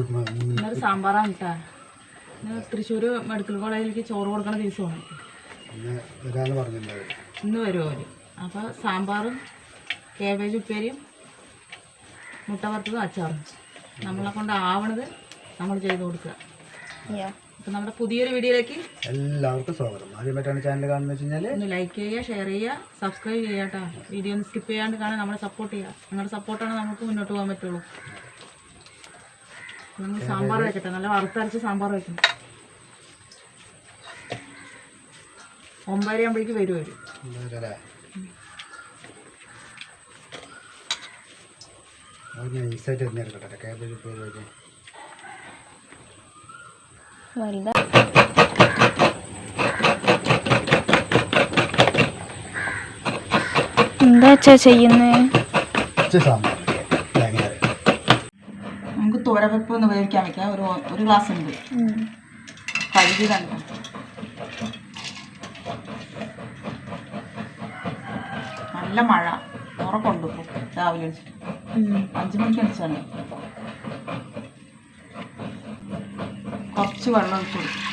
ഇന്നൊരു സാമ്പാറാണ് കേട്ടാ ഇന്ന് തൃശ്ശൂർ മെഡിക്കൽ കോളേജിലേക്ക് ചോറ് കൊടുക്കണ ദിവസമാണ്. ഇന്ന് വരുമോ അവർ അപ്പോൾ സാമ്പാറും കേബേജ് ഉപ്പേരിയും മുട്ട വറുത്തതും അച്ചാറും. നമ്മളെ കൊണ്ട് ആവണത് നമ്മൾ ചെയ്ത് കൊടുക്കുക. അപ്പം നമ്മുടെ പുതിയൊരു വീഡിയോയിലേക്ക് എല്ലാവർക്കും സ്വാഗതം. ആദ്യമായിട്ടാണ് ചാനൽ കാണുന്നത് വെച്ച് കഴിഞ്ഞാൽ ഒന്ന് ലൈക്ക് ചെയ്യുക ഷെയർ ചെയ്യുക സബ്സ്ക്രൈബ് ചെയ്യുക കേട്ടോ വീഡിയോ ഒന്ന് സ്കിപ്പ് ചെയ്യാണ്ട് കാണാൻ നമ്മളെ സപ്പോർട്ട് ചെയ്യുക. നിങ്ങളുടെ സപ്പോർട്ടാണ് നമുക്ക് മുന്നോട്ട് പോകാൻ പറ്റുള്ളൂ. നമ്മൾ സാമ്പാർ വെക്കട്ടെ. നല്ല വറുത്തരച്ച് സാമ്പാർ വെക്കണം. ഒമ്പതര ആകുമ്പോഴേക്ക് വരും? വെച്ച് എന്താ ചെയ്യുന്നേ? സാമ്പാർ തേങ്ങ കറി. നമുക്ക് ഒന്ന് വെക്കാം ഒരു ഒരു ഗ്ലാസ് ഉണ്ട്. കഴുകി കണ്ടു നല്ല മഴ. ഉറക്കുണ്ട് ഇപ്പോൾ രാവിലെ അടിച്ചിട്ട് അഞ്ച് മണിക്ക് അടിച്ചാണ് കുറച്ച് വെള്ളം ഒഴിച്ചു കൊടുക്കും.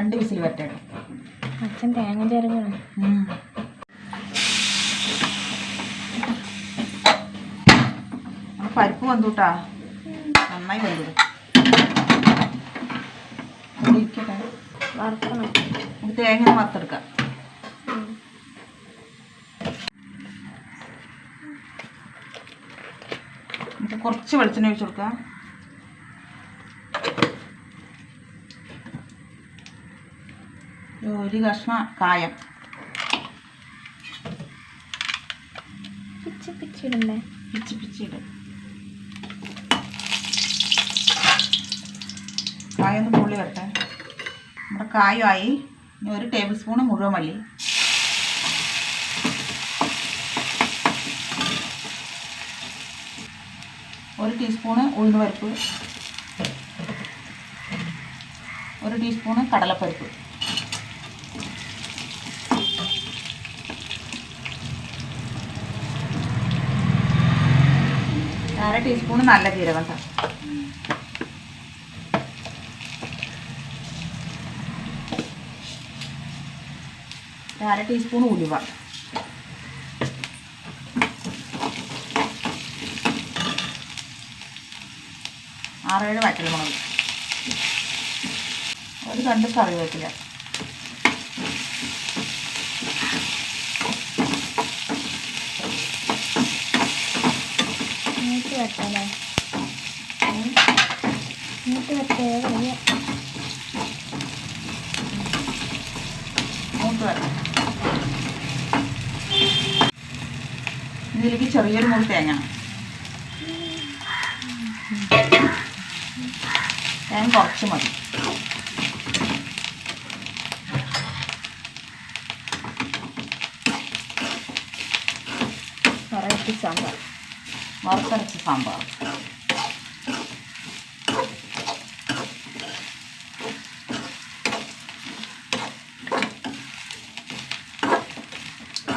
രണ്ട് വിസിൽ വറ്റണം അച്ഛൻ തേങ്ങ ചേർക്കണം പരിപ്പ് വന്നൂട്ടാ. നന്നായി വന്നു വറുക്കണം. തേങ്ങ വറുത്തെടുക്കാം കുറച്ച് വെളിച്ചെണ്ണ ഒഴിച്ചു കൊടുക്കാം. ഒരു കഷ്ണ കായം. പിച്ചി പിച്ചിടണ്ടേ പിച്ചി പിച്ചി ഇടും. കായ ഒന്ന് പുള്ളി വരട്ടെ. നമ്മുടെ കായമായി. ഇനി ഒരു ടേബിൾ സ്പൂൺ മുഴുവൻ മല്ലി. ഒരു ടീസ്പൂണ് ഉഴുന്ന് പരിപ്പ് ഒരു ടീസ്പൂണ് കടലപ്പരിപ്പ്. അര ടീസ്പൂണ് നല്ല ജീരകം സാർ അര ടീസ്പൂൺ ഉലുവ. ആറേഴ് വറ്റൽമുളക്. ഒരു കണ്ട് കറിവേപ്പില. ഇതിലേക്ക് ചെറിയൊരു മുറി തേങ്ങ. തേങ്ങ കുറച്ച് മതി. വെറൈറ്റി സാമ്പാർ. വറുത്തരച്ച സാമ്പാർ.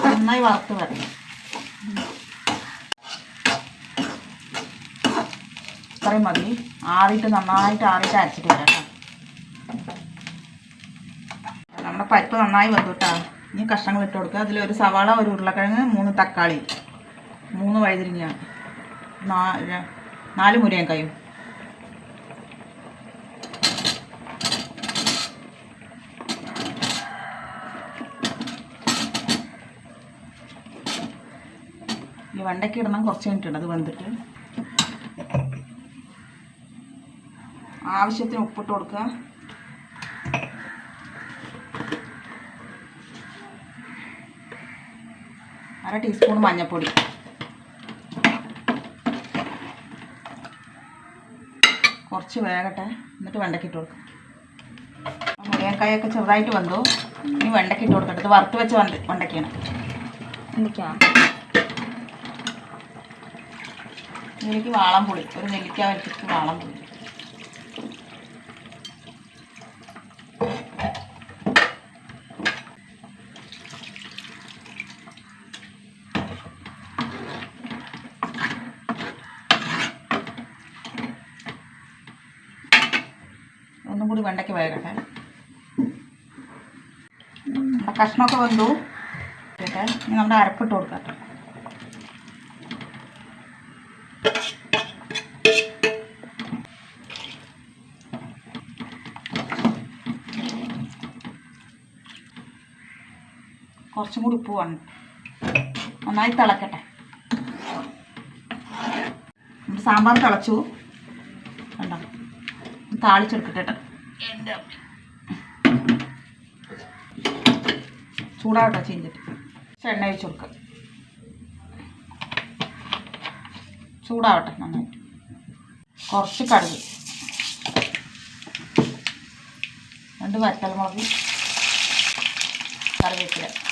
നന്നായി വറുത്ത് വരണം. ഇത്രയും മതി. ആറിയിട്ട് നന്നായിട്ട് ആറിയിട്ട് അരച്ചിട്ട് വരാം കേട്ടോ. നമ്മുടെ പരിപ്പ് നന്നായി വെന്തുട്ടാ ഇനി കഷ്ണങ്ങൾ ഇട്ട് കൊടുക്കുക. അതിൽ ഒരു സവാള ഒരു ഉരുളക്കിഴങ്ങ് മൂന്ന് തക്കാളി. മൂന്ന് വഴുതിരിങ്ങ നാല് നാല് മുരിങ്ങക്കായും. ഈ വെണ്ടയ്ക്ക് ഇടണം കുറച്ച് കഴിഞ്ഞിട്ടുണ്ട്. അത് വെന്തിട്ട്. ആവശ്യത്തിന് ഉപ്പിട്ട് കൊടുക്കുക. അര ടീസ്പൂൺ മഞ്ഞൾപ്പൊടി. കുറച്ച് വേകട്ടെ എന്നിട്ട് വെണ്ടയ്ക്കിട്ട് കൊടുക്കാം. മുരിങ്ങക്കായൊക്കെ ചെറുതായിട്ട് വന്നു ഇനി വെണ്ടയ്ക്കിട്ട് കൊടുക്കട്ടെ ഇത് വറുത്ത് വെച്ച വണ്ട വെണ്ടയ്ക്കാണ് എന്തൊക്കെയാണ് ഇതിലേക്ക് വാളം പൊളി ഒരു നെല്ലിക്ക വരച്ചിട്ട് വാളം പുളി ഒന്നും കൂടി വെണ്ടയ്ക്ക് വേകട്ടെ. കഷ്ണമൊക്കെ വന്നു ഇനി നമ്മുടെ അരപ്പിട്ട് കൊടുക്കട്ടെ കുറച്ചും കൂടി ഉപ്പ് വേണം. നന്നായി തിളക്കട്ടെ. സാമ്പാർ തിളച്ചു. കണ്ടോ? താളിച്ചെടുക്കട്ടെ കേട്ടോ. എന്റെ ചൂടാവട്ടെ ചെയ്തിട്ട് എണ്ണ ഒഴിച്ച് കൊടുക്കുക ചൂടാവട്ടെ നന്നായിട്ട്. കുറച്ച് കടുക്. രണ്ട് വറ്റൽമുളക് കറിവേപ്പില.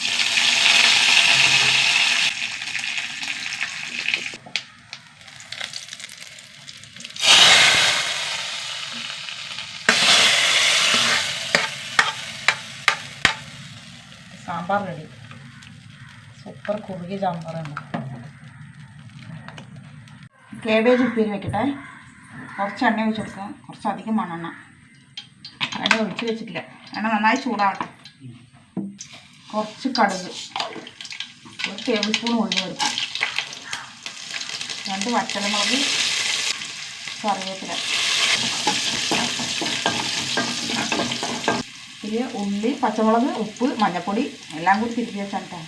സാമ്പാർ റെഡി സൂപ്പർ കുറുകിയ സാമ്പാറാണ് കേബേജ് ഉപ്പേരി വെക്കട്ടെ. കുറച്ച് എണ്ണ ഒഴിച്ച് കുറച്ച് അധികം മണ്ണെണ്ണ എണ്ണ. ഒഴിച്ച് വെച്ചിട്ടില്ല. എണ്ണ നന്നായി ചൂടാകട്ടെ കുറച്ച് കടുക്. ഒരു ടേബിൾ സ്പൂൺ ഉള്ളി വരും രണ്ട് വറ്റലമുളക് കറിവേപ്പില. ഇതിൽ ഉള്ളി പച്ചമുളക് ഉപ്പ് മഞ്ഞൾപ്പൊടി എല്ലാം കൂടി തിരികെ വെച്ചാൽ കേട്ടോ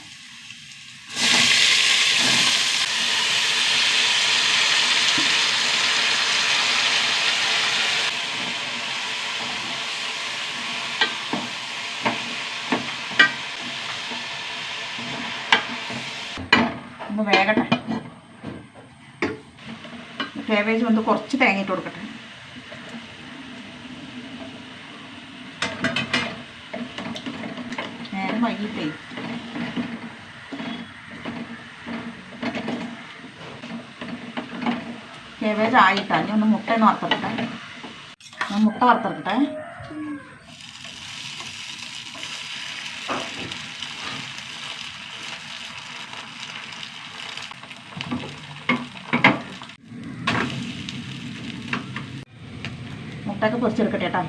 ഒന്ന് വേകട്ടെ കേബേജ് വന്ന് കുറച്ച് തേങ്ങ ഇട്ട് കൊടുക്കട്ടെ നേരം വൈകിട്ടേ കേബേജ് ആയിട്ടാ ഇനി ഒന്ന് മുട്ട ഒന്ന് വറുത്തെടുക്കട്ടെ. ഞാൻ മുട്ട വറുത്തെടുക്കട്ടെ. മുട്ടയൊക്കെ പൊരിച്ചെടുക്കട്ടെ കേട്ടോ.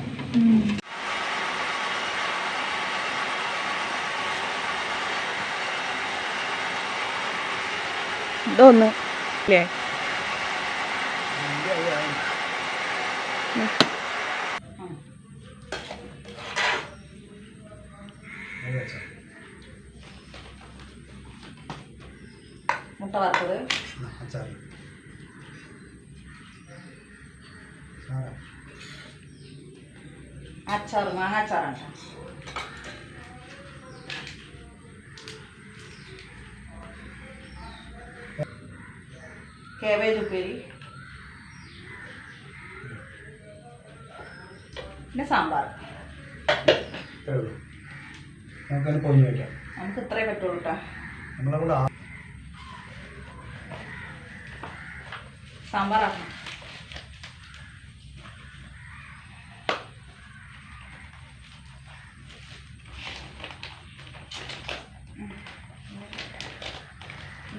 ഇതൊന്ന്. ഇല്ലേ അത് വെച്ചോ. മുട്ട വറുത്തത് ആ, അച്ചാർ സാറാ അച്ചാർ മാങ്ങാച്ചാറാണ് കേബേജ് ഉപ്പേരി. പിന്നെ സാമ്പാർ. നമുക്ക് ഇത്രേ പറ്റുള്ളൂ കേട്ടോ കൂടെ സാമ്പാറാക്കണം.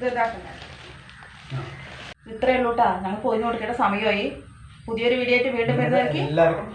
ഇത് ഇതാക്കണ്ട. ഇത്രയേ ഉള്ളൂ കേട്ടോ ഞങ്ങൾ പോയി കൊടുക്കേണ്ട സമയമായി. പുതിയൊരു വീഡിയോ ആയിട്ട് വീണ്ടും വരുന്നതായിരിക്കും. എല്ലാവർക്കും